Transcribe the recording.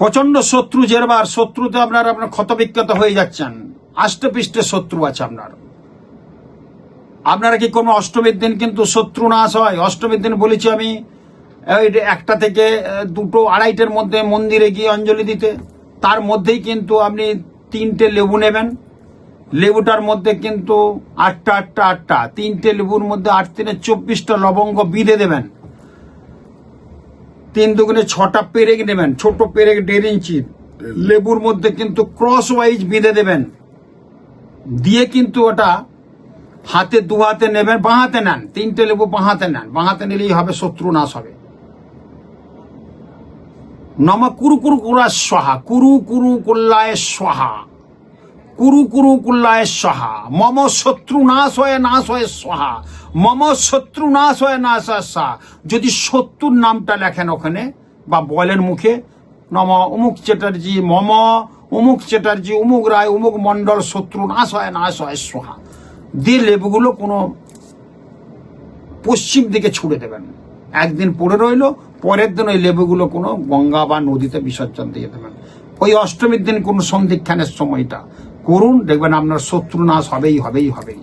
প্রচণ্ড শত্রু জেরবার শত্রুতে আপনার আপনার ক্ষতবিক্ষত হয়ে যাচ্ছেন। আষ্টপৃষ্ঠে শত্রু আছে আপনার। আপনারা কি কোনো অষ্টমীর দিন কিন্তু শত্রু নাশ হয়? অষ্টমীর দিন বলেছি আমি একটা থেকে দুটো আড়াইটের মধ্যে মন্দিরে গিয়ে অঞ্জলি দিতে। তার মধ্যেই কিন্তু আপনি তিনটে লেবু নেবেন। লেবুটার মধ্যে কিন্তু আটটা আটটা আটটা। তিনটে লেবুর মধ্যে আট তিনে চব্বিশটা লবঙ্গ বিঁধে দেবেন। তিন দুগুণে ছটা পেরেক নেবেন, ছোট পেরেক দেড় ইঞ্চি। লেবুর মধ্যে কিন্তু ক্রস ওয়াইজ বেঁধে দেবেন। দিয়ে কিন্তু ওটা হাতে দু হাতে নেবেন, বাঁ হাতে নেন, তিনটে লেবু বাঁ হাতে নেন, বাঁ হাতে নিলেই হবে, শত্রু নাশ হবে। নম কুরু কুরু কুরা সহা কুরু কুরু কুল্লায় সহা কুরু কুরু কুল্লায় সহা মম শত্রু নাশ হয় নাশ হয় সহা মম শত্রু নাশ হয় নাশ সাহা যদি শত্রুর নামটা লেখেন ওখানে, বা বলেন মুখে, নম অমুক চ্যাটার্জি, মম অমুক চ্যাটার্জি অমুক রায় অমুক মন্ডল শত্রু নাশ হয় নাশ হয় সোহা দিয়ে লেবুগুলো কোনো পশ্চিম দিকে ছুড়ে দেবেন। একদিন পড়ে রইল, পরের দিন ওই লেবুগুলো কোনো গঙ্গা বা নদীতে বিসর্জন দিয়ে দেবেন। ওই অষ্টমীর দিন কোনো সন্ধিক্ষানের সময়টা। করুন দেখবেন আপনার শত্রু নাশ হবেই হবেই হবেই।